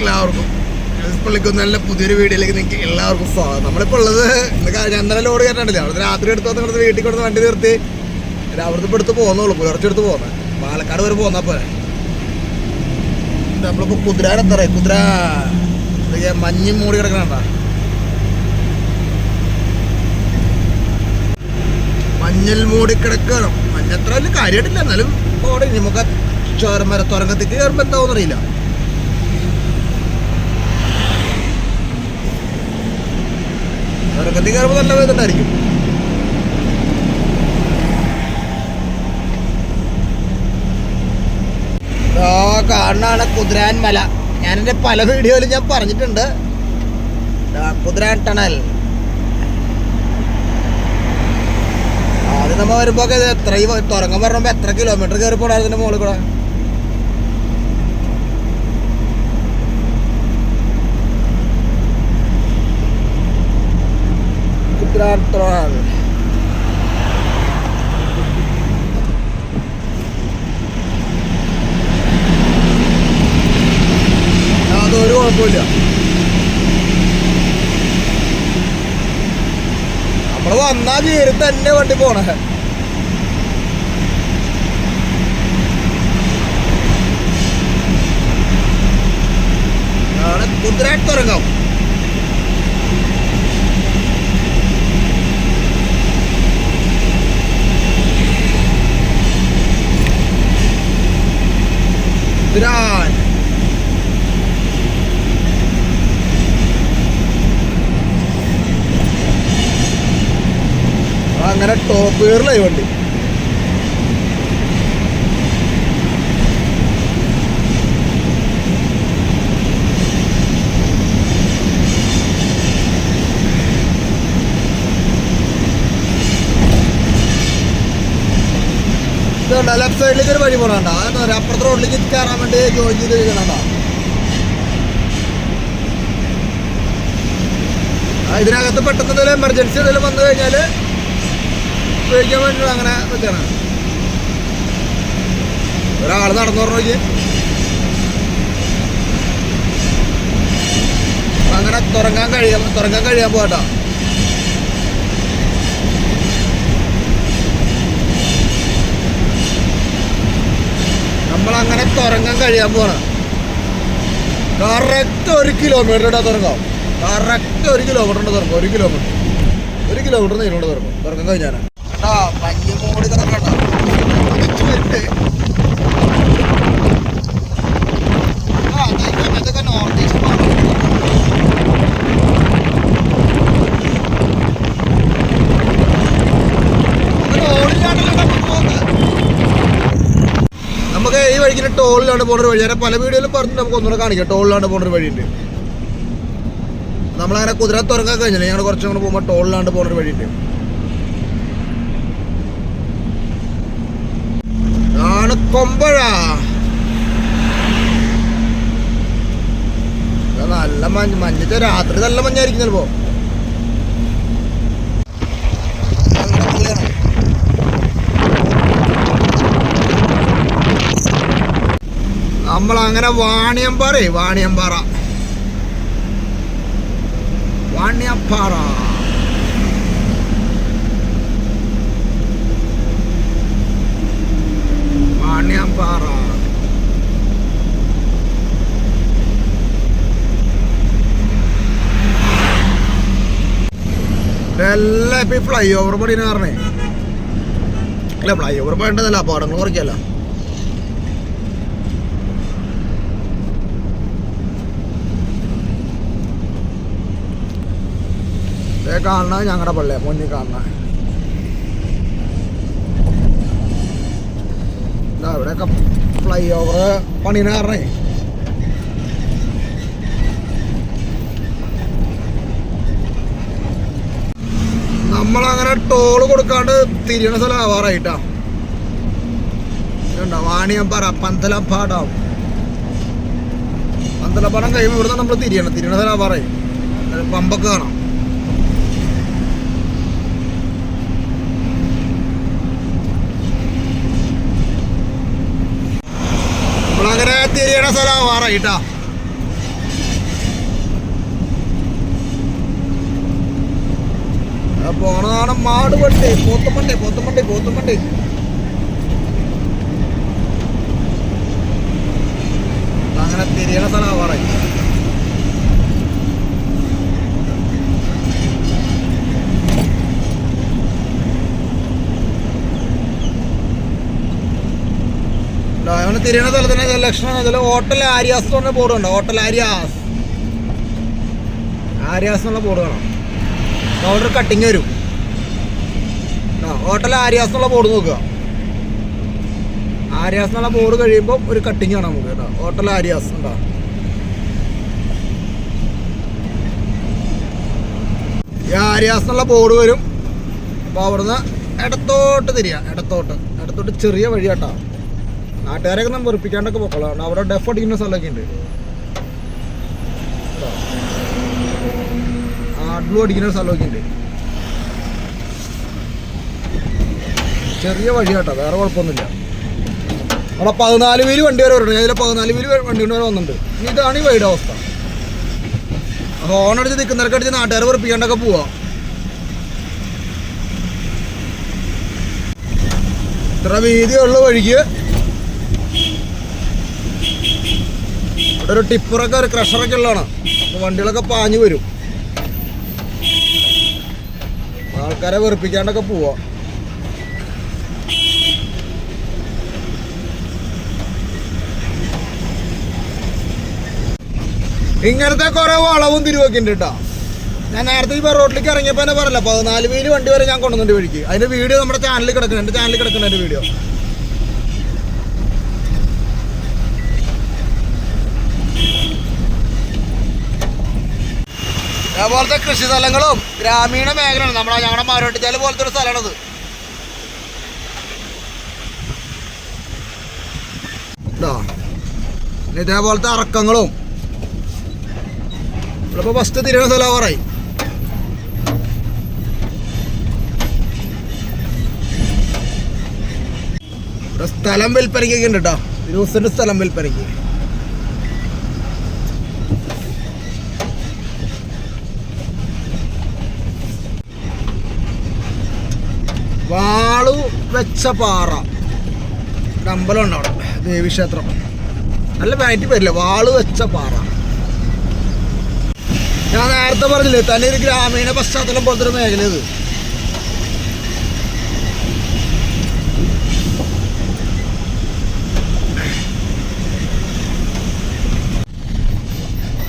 എല്ലാവർക്കും. പള്ളിക്കുന്നല്ല പുതിയൊരു വീഡിയോയിലേക്ക് നിങ്ങൾക്ക് എല്ലാവർക്കും സ്വാഗതം. നമ്മളിപ്പോൾ ഉള്ളത് ഇന്നലെ ലോഡ് കയറ്റാണ്ടില്ല അവിടുത്തെ രാത്രി എടുത്ത് വന്ന് ഇവിടുത്തെ വീട്ടിൽ കൊടുത്ത് വണ്ടി നിർത്തി. അവിടുത്തെ ഇപ്പോൾ എടുത്ത് പോകുന്നുള്ളൂ പുലർച്ചെ എടുത്ത് പോകുന്നത് പാലക്കാട് വരെ പോകുന്ന പോലെ നമ്മളിപ്പോൾ കുതിരാനെത്തറ കുതിര മഞ്ഞും മൂടി കിടക്കണ മഞ്ഞിൽ മൂടി കിടക്കണം. മഞ്ഞത്ര വലിയ കാര്യമായിട്ടില്ല എന്നാലും ഓടെ നമുക്ക് ചോരമര തുറങ്കത്തേക്ക് കയറുമ്പോൾ എന്താവും അറിയില്ല തുറക്കത്തിൽ കയറുമ്പോൾ നല്ല വേദനായിരിക്കും കാണാണ് കുതിരാൻ മല. ഞാൻ എന്റെ പല വീഡിയോയിലും ഞാൻ പറഞ്ഞിട്ടുണ്ട്. കുതിരാൻ ടണൽ. ആദ്യം നമ്മ വരുമ്പോ ഒക്കെ ഇത് എത്ര ഈ തുറങ്ങാൻ പറയുമ്പോ എത്ര കിലോമീറ്റർ കയറി പോടാ അതിന്റെ മുകളിൽ കൂടെ? കുതിരാൻ Troll. അതൊരു കുഴപ്പമില്ല. നമ്മൾ വന്നാ കീറി തന്നെ വണ്ടി പോണേ. നാളെ തുടങ്ങാം. കുതിരാൻ അങ്ങനെ ടോപ്പ് ഗിയറിലായി വണ്ടി ഇതുണ്ട് ലെഫ്റ്റ് സൈഡിലേക്ക് ഒരു വഴി പോകണ്ട പറയുക അപ്പുറത്തെ റോഡിലേക്ക് കയറാൻ വേണ്ടി ജോയിൻ ചെയ്ത് കഴിക്കണണ്ട ഇതിനകത്ത് പെട്ടെന്ന് എന്തെങ്കിലും എമർജൻസി എന്തെങ്കിലും വന്നു കഴിഞ്ഞാൽ ഉപയോഗിക്കാൻ വേണ്ടി അങ്ങനെ വെക്കണം ഒരാൾ നടന്നു പറഞ്ഞു അങ്ങനെ തുറങ്ങാൻ കഴിയാൻ തുറങ്ങാൻ കഴിയാൻ പോകട്ടോ നമ്മളങ്ങനെ തുറങ്ങാൻ കഴിയാൻ പോണ കറക്റ്റ് ഒരു കിലോമീറ്റർ ഇടാ തുറങ്ങാം കറക്റ്റ് ഒരു കിലോമീറ്റർ തുറക്കും. ഒരു കിലോമീറ്റർ ഒരു കിലോമീറ്റർ നീളോട് തുറക്കും. തുറക്കം കഴിഞ്ഞാണ് കേട്ടാ മഞ്ഞ് മൂടി കിടക്കണ്ട ഒലിച്ച് വരുന്നേ. ആ, ദാ ഈ സമയത്തൊക്കെ നോർത്ത് ഈസ്റ്റ് പാടും. നമുക്ക് ടോളില്ലാണ്ടല്ലോ നമുക്ക് പോകുന്നത്. നമുക്ക് ഈ വഴിക്ക് ടോളിലാണ് പോകുന്ന ഒരു വഴി. ഞാൻ പല വീഡിയോയിലും പറഞ്ഞു നമുക്ക് ഒന്നുകൂടെ കാണിക്കാം. ടോളിലാണ് പോകുന്ന ഒരു വഴിയുണ്ട്. നമ്മളങ്ങനെ കുതിര തുറക്കാൻ കഴിഞ്ഞില്ല. ഞങ്ങൾ കുറച്ചും കൂടെ പോകുമ്പോൾ ടോളിലാണ്ട് പോകുന്ന ഒരു വഴിയുണ്ട്. ആണ് കൊമ്പഴ. നല്ല മഞ്ഞ് മഞ്ഞത്തെ രാത്രി നല്ല മഞ്ഞായിരിക്കും ചിലപ്പോ. നമ്മളങ്ങനെ വാണിയമ്പാറേ വാണിയമ്പാറ. വാണിയപ്പാറ വാണിയമ്പാറ. ഇതെല്ലാം ഇപ്പൊ ഫ്ലൈ ഓവർ പണിന്ന് പറഞ്ഞേ. അല്ല ഫ്ലൈ ഓവർ പണിണ്ടതല്ല അപകടങ്ങൾ കുറയ്ക്കല്ല ദേ കാണുന്ന ഞങ്ങളുടെ പള്ളി മുന്നിൽ കാണുന്ന. ഇതാ ഇവിടെയൊക്കെ ഫ്ലൈ ഓവർ പണിനെ കാരണേ നമ്മളങ്ങനെ ടോൾ കൊടുക്കാണ്ട് തിരിയണ സ്ഥലം ആവാറായിട്ടാ. ഇതുണ്ടോ? വാണിയമ്പാറ പന്തലപ്പാടം. പന്തലപ്പാടം കഴിയുമ്പോൾ ഇവിടുന്ന് നമ്മൾ തിരിയണം തിരിയണ സ്ഥലം ആവാറായി. പമ്പൊക്കെ കാണാം. ആയിട്ടാ പോണതാണ് മാട് വണ്ടി പോത്തുമണ്ടി പോത്തുമണ്ടി പോത്തുമണ്ടി അങ്ങനെ തിരിയണ സ്ഥലമാണ് പറയുന്നത് അവന് തിരിയണ സ്ഥലത്തിന് ലക്ഷണം ഇതിൽ ഹോട്ടൽ ആര്യാസ് എന്ന് പറഞ്ഞ ബോർഡ് ഉണ്ട്? ഹോട്ടൽ ആര്യാസ്. ആര്യാസ് എന്നുള്ള ബോർഡ് കാണാം കൗണ്ടർ കട്ടിങ് വരും. ഹോട്ടൽ ആര്യാസ് എന്നുള്ള ബോർഡ് നോക്കുക. ആര്യാസ് എന്നുള്ള ബോർഡ് കഴിയുമ്പോൾ ഒരു കട്ടിങ് കാണാം നമുക്ക് കേട്ടോ. ഹോട്ടൽ ആര്യാസ് ഉണ്ടോ? ഈ ആര്യാസ് എന്നുള്ള ബോർഡ് വരും. അപ്പോൾ അവിടുന്ന് ഇടത്തോട്ട് തിരിയാം. ഇടത്തോട്ട്. ഇടത്തോട്ട് ചെറിയ വഴി കേട്ടോ നാട്ടുകാരൊക്കെ നമ്മൾ വെറുപ്പിക്കാണ്ടൊക്കെ പൊക്കളാണ് അവിടെ ഡെഫ് അടിക്കുന്ന സ്ഥലമൊക്കെ ഉണ്ട് ആഡ്ലു അടിക്കുന്ന സ്ഥലമൊക്കെ ഉണ്ട് ചെറിയ വഴി കേട്ടോ വേറെ കുഴപ്പമൊന്നുമില്ല. അവിടെ പതിനാല് വീൽ വണ്ടി വരെ വരുന്നുണ്ട് അതിലെ പതിനാല് വീൽ വണ്ടി വരെ വന്നിട്ടുണ്ട്. ഇനി ഇതാണ് ഈ വഴിയുടെ അവസ്ഥ. ഹോൺ അടിച്ച് നിൽക്കുന്നവരൊക്കെ അടിച്ച് നാട്ടുകാരെ വെറുപ്പിക്കാണ്ടൊക്കെ പോവാ. ഇത്ര വീതിയുള്ള വഴിക്ക് ഇവിടെ ഒരു ടിപ്പറൊക്കെ ഒരു ക്രഷറൊക്കെ ഉള്ളതാണ്. വണ്ടികളൊക്കെ പാഞ്ഞു വരും. ആൾക്കാരെ വെറുപ്പിക്കാണ്ടൊക്കെ പോവാ. ഇങ്ങനത്തെ കുറെ വളവും തിരുവൊക്കെ ഉണ്ട് കേട്ടോ ഞാൻ നേരത്തെ ഈ റോഡിലേക്ക് ഇറങ്ങിയപ്പോൾ തന്നെ പറയല്ല പതിനാല് വീൽ വണ്ടി വരെ ഞാൻ കൊണ്ടുവന്നിട്ട് വഴിക്ക്. അതിന്റെ വീഡിയോ നമ്മുടെ ചാനലിൽ കിടക്കുന്നുണ്ട് ചാനലിൽ കിടക്കണം എന്റെ വീഡിയോ അതേപോലത്തെ കൃഷി സ്ഥലങ്ങളും ഗ്രാമീണ മേഖലയാണ്. നമ്മുടെ ഞങ്ങളുടെ മാരോട്ടിച്ചാൽ പോലത്തെ ഒരു സ്ഥലമാണത്. ഇതാ. ഇതേപോലത്തെ അറക്കങ്ങളും. ഇവിടെ ഫസ്റ്റ് തിരിയണ സ്ഥലമാറായി ഇവിടെ സ്ഥലം വിൽപ്പനയ്ക്കൊക്കെ ഉണ്ട് കേട്ടോ ന്യൂസിന്റെ സ്ഥലം വിൽപ്പനയ്ക്ക് വാളു വെച്ച പാറ. ഒരു അമ്പലമുണ്ട് അവിടെ ദേവീക്ഷേത്രം. നല്ല പാറ്റി പേരില്ല വാൾ വെച്ച പാറ. ഞാൻ നേരത്തെ പറഞ്ഞില്ലേ തന്നെ ഒരു ഗ്രാമീണ പശ്ചാത്തലം പോലത്തെ ഒരു മേഖല ഇത്.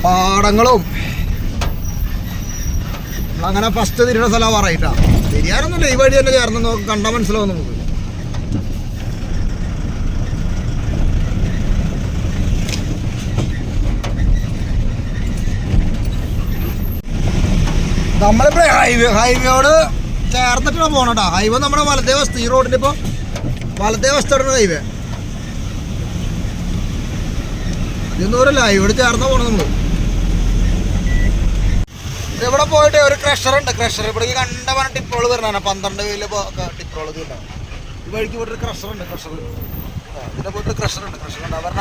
പാടങ്ങളും. അങ്ങനെ ഫസ്റ്റ് തിരിയുന്ന സ്ഥലം പറയിട്ടാ. തിരിയാനൊന്നുമില്ല ഈ വഴി തന്നെ ചേർന്ന് നോക്ക് കണ്ടാൽ മനസ്സിലാവും നമുക്ക്. നമ്മളിപ്പോ ഹൈവേ ഹൈവേയോട് ചേർന്നിട്ടാണ് പോണട്ടാ. ഹൈവേ നമ്മുടെ വലത്തേ വസ്തു ഈ റോഡിന്റെ ഇപ്പൊ വലത്തേ വസ്തുണ്ട് ഹൈവേ ഇതൊന്നും ദൂരല്ല ലൈവോട് ചേർന്ന പോകണം നമ്മൾ. ഇവിടെ പോയിട്ട് ഒരു ക്രഷർ ഉണ്ട്. ക്രഷർ ഇവിടെ കണ്ട പറഞ്ഞ ടിപ്പുകൾ വരണ പന്ത്രണ്ട് കയ്യിൽ ടിപ്പുകൾ ഉണ്ടാവും. ഈ വഴിക്ക് പോയിട്ട് ക്രഷർ ഉണ്ട്. ക്രഷർ ഇതിന്റെ പോയിട്ട് ക്രഷർ ഉണ്ട്. ക്രഷർ ഉണ്ട് വരണ.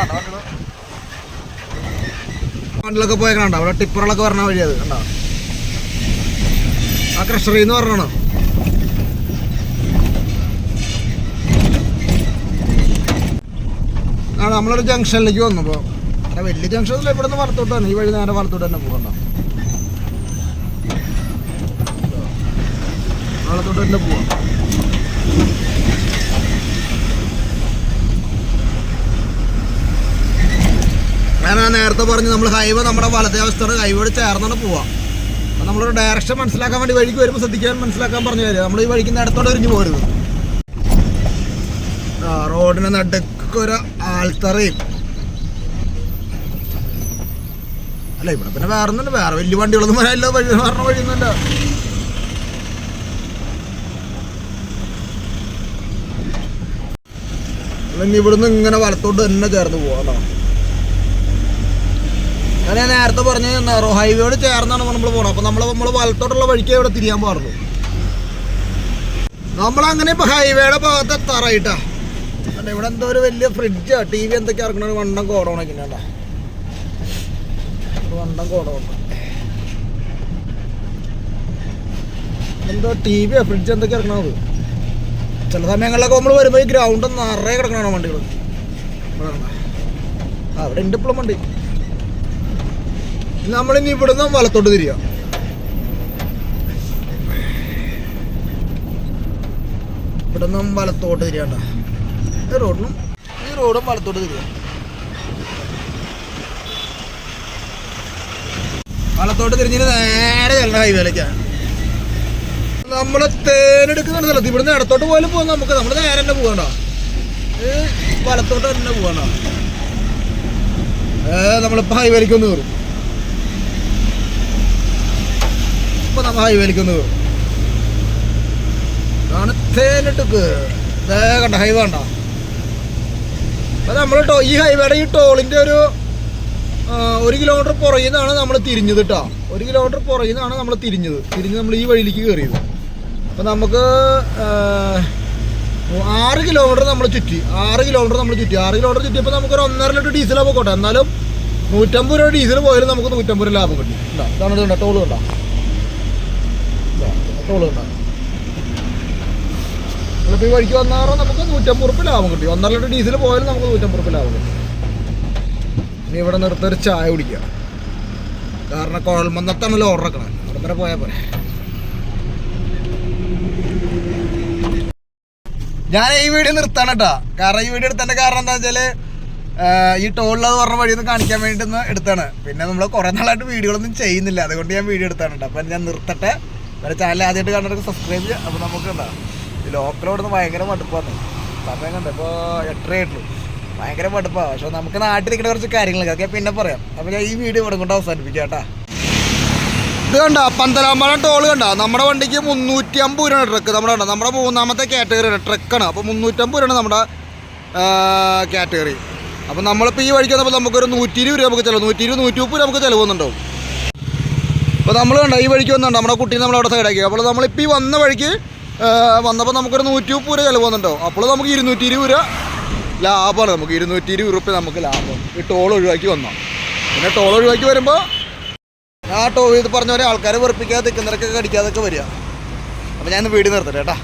പോയ പോയേക്കണ അവിടെ ടിപ്പറുകളൊക്കെ വരണ വഴി അത് കണ്ടോ? ആ ക്രഷറിന്ന് പറഞ്ഞാണ്? നമ്മളൊരു ജംഗ്ഷനിലേക്ക് വന്നപ്പോ അവിടെ വലിയ ജംഗ്ഷൻ ഇവിടെ നിന്ന് വറുത്തോട്ടാണ് ഈ വഴി നേരെ വറുത്തോട്ട് തന്നെ പോകണ്ട? വലത്തോട്ട് തന്നെ പോവാം. ഞാൻ നേരത്തെ പറഞ്ഞു നമ്മൾ ഹൈവേ നമ്മുടെ വലത്തെ അവസ്ഥയുടെ ഹൈവേയോട് ചേർന്നാണ് പോവാം. അപ്പം നമ്മളൊരു ഡയറക്ഷൻ മനസ്സിലാക്കാൻ വേണ്ടി വഴിക്ക് വരുമ്പോൾ ശ്രദ്ധിക്കാൻ മനസ്സിലാക്കാൻ പറഞ്ഞു തരിക നമ്മൾ ഈ വഴിക്ക് നടത്തോടെ ഒരിഞ്ഞു പോരുത് റോഡിന് നടുക്കൊരു ആൾത്തറയും. അല്ല ഇവിടെ പിന്നെ വേറെ ഒന്നുമില്ല വേറെ വലിയ വണ്ടികളൊന്നും വരാനില്ല. വഴി പറഞ്ഞ വഴിയൊന്നുമില്ല. അല്ലെങ്കിൽ ഇവിടുന്ന് ഇങ്ങനെ വലത്തോട്ട് തന്നെ ചേർന്ന് പോകാം ഞാൻ ഞാൻ നേരത്തെ പറഞ്ഞ ഹൈവേയോട് ചേർന്നാണ് നമ്മൾ പോകണം അപ്പൊ നമ്മൾ നമ്മൾ വലത്തോട്ടുള്ള വഴിക്ക് ഇവിടെ തിരിയാൻ പാടുള്ളൂ. നമ്മളങ്ങനെ ഇപ്പൊ ഹൈവേയുടെ ഭാഗത്ത് എത്താറായിട്ടാ. അല്ല ഇവിടെ എന്തോ ഒരു വലിയ ഫ്രിഡ്ജാ ടി വി എന്തൊക്കെ ഇറക്കണ വണ്ടം കോടോണൊക്കെ വണ്ടം കോടോണ്ട് എന്തോ ടി വിയാ ഫ്രിഡ്ജ് എന്തൊക്കെ ഇറക്കണത്? ചില സമയങ്ങളിലൊക്കെ നമ്മൾ വരുമ്പോൾ ഈ ഗ്രൗണ്ട് നിറയെ കിടക്കണതാണ് വണ്ടികൾ അവിടെ ഉണ്ട് ഇപ്പോഴും വണ്ടി. നമ്മളിനി ഇവിടുന്ന് വലത്തോട്ട് തിരിയാം. ഇവിടുന്ന് വലത്തോട്ട് തിരിയണ്ട. ഈ റോഡിനും ഈ റോഡും വലത്തോട്ട് തിരിയാം. വലത്തോട്ട് തിരിഞ്ഞിട്ട് നേരെ ചെല്ലണ ഹൈവേയിലേക്കാണ് നമ്മൾ തേനെടുക്കുന്ന സ്ഥലത്ത് ഇവിടുന്ന് ഇടത്തോട്ട് പോലും പോകാം നമുക്ക്. നമ്മൾ നേരെ തന്നെ പോകണ്ട വലത്തോട്ട് തന്നെ പോകണ്ട ഏ നമ്മളിപ്പോ ഹൈവേലേക്ക് ഒന്ന് കയറും. ഇപ്പൊ നമ്മ ഹൈവേലേക്ക് ഒന്ന് കയറും. ആണ് തേനെടുക്ക് ദേ കണ്ട ഹൈവേ കണ്ട? അപ്പൊ നമ്മൾ ടോ ഈ ഹൈവേയുടെ ഈ ടോളിന്റെ ഒരു ഒരു കിലോമീറ്റർ പുറകിൽ നിന്നാണ് നമ്മൾ തിരിഞ്ഞത് കേട്ടോ ഒരു കിലോമീറ്റർ പുറകിൽ നിന്നാണ് നമ്മൾ തിരിഞ്ഞത്. തിരിഞ്ഞ് നമ്മൾ ഈ വഴിയിലേക്ക് കയറിയത്. അപ്പം നമുക്ക് ആറ് കിലോമീറ്റർ നമ്മൾ ചുറ്റി. ആറ് കിലോമീറ്റർ നമ്മൾ ചുറ്റി. ആറ് കിലോമീറ്റർ ചുറ്റിയപ്പോൾ നമുക്കൊരു ഒന്നര ലിറ്റർ ഡീസലാണ് പോയിക്കോട്ടെ എന്നാലും നൂറ്റമ്പത് രൂപ ഡീസൽ പോയാലും നമുക്ക് നൂറ്റമ്പത് രൂപ ലാഭം കിട്ടി. ഇതാണ് ഇതുണ്ട്. ടോൾ കണ്ടോ? ടോൾ കണ്ടോ? ഈ വഴിക്ക് വന്നാറോ നമുക്ക് നൂറ്റമ്പത് റുപ്യ ലാഭം കിട്ടി. ഒന്നര ലിറ്റർ ഡീസൽ പോയാലും നമുക്ക് നൂറ്റമ്പത് റുപ്യ ലാഭം കിട്ടി. ഇനി ഇവിടെ നിർത്തി ഒരു ചായ കുടിക്കുക കാരണം കുഴൽമന്നത്താണല്ലോ ഓർഡർ വെക്കണേ അവിടെ വരെ പോയാൽ പോരെ. ഞാൻ ഈ വീഡിയോ നിർത്താണ് കേട്ടോ. കാരണം ഈ വീഡിയോ എടുത്തതിന്റെ കാരണം എന്താ വെച്ചാൽ ആ, ഈ ടോളിലത് പറഞ്ഞ വഴിയൊന്നും കാണിക്കാൻ വേണ്ടി ഒന്ന് എടുത്താണ്. പിന്നെ നമ്മൾ കുറെ നാളായിട്ട് വീഡിയോകളൊന്നും ചെയ്യുന്നില്ല. അതുകൊണ്ട് ഞാൻ വീഡിയോ എടുത്താണ് കേട്ടോ. അപ്പം ഞാൻ നിർത്തട്ടെ. വേറെ ചാനൽ ആദ്യമായിട്ട് കണ്ടിട്ട് സബ്സ്ക്രൈബ് ചെയ്യുക. അപ്പോൾ നമുക്ക് എന്താ ഈ ലോക്കലോടുന്ന് ഭയങ്കര മടുപ്പാണ്. സമയം കണ്ട? ഇപ്പോൾ എട്ടര ആയിട്ടുള്ളൂ. ഭയങ്കര മടുപ്പാണ് പക്ഷെ നമുക്ക് നാട്ടിൽ നിൽക്കുന്ന കുറച്ച് കാര്യങ്ങളൊക്കെ. പിന്നെ പറയാം. അപ്പോൾ ഞാൻ ഈ വീഡിയോ ഇവിടെ കൊണ്ട് അവസാനിപ്പിക്കാം കേട്ടോ. ഇത് കണ്ട പന്തലാമ്പഴം ടോൾ കണ്ട. നമ്മുടെ വണ്ടിക്ക് മുന്നൂറ്റി അമ്പത് രൂപയാണ് ട്രക്ക് നമ്മുടെ കണ്ട നമ്മുടെ മൂന്നാമത്തെ കാറ്റഗറിയാണ് ട്രക്കാണ് അപ്പോൾ മുന്നൂറ്റമ്പത് രൂപയാണ് നമ്മുടെ കാറ്റഗറി അപ്പോൾ നമ്മളിപ്പോൾ ഈ വഴിക്ക് വന്നപ്പോൾ നമുക്കൊരു നൂറ്റി ഇരുപത് രൂപ നമുക്ക് ചിലവ്. നൂറ്റി ഇരുപത് നൂറ്റി മുപ്പത് രൂപ നമുക്ക് ചിലവ് വന്നുണ്ടാവും അപ്പോൾ നമ്മൾ കണ്ട ഈ വഴിക്ക് വന്നുണ്ട് നമ്മുടെ കുട്ടീനെ നമ്മൾ അവിടെ സൈഡാക്കി അപ്പോൾ നമ്മളിപ്പോൾ ഈ വന്ന വഴിക്ക് വന്നപ്പോൾ നമുക്കൊരു നൂറ്റി മുപ്പത് രൂപ ചിലവ് വന്നിട്ടുണ്ടാവും. അപ്പോൾ നമുക്ക് ഇരുന്നൂറ്റി ഇരുപത് രൂപ ലാഭമാണ്. നമുക്ക് ഇരുന്നൂറ്റി ഇരുപത് രൂപ നമുക്ക് ലാഭം. ഈ ടോൾ ഒഴിവാക്കി വന്നാൽ പിന്നെ ടോൾ ഒഴിവാക്കി വരുമ്പോൾ ആ ടോ ഇത് പറഞ്ഞ പോലെ ആൾക്കാരെ വെറുപ്പിക്കാതെ നിൽക്കുന്നവരൊക്കെ കടിക്കാതൊക്കെ വരിക. അപ്പോൾ ഞാൻ വീട് നിർത്തട്ടെ കേട്ടാ.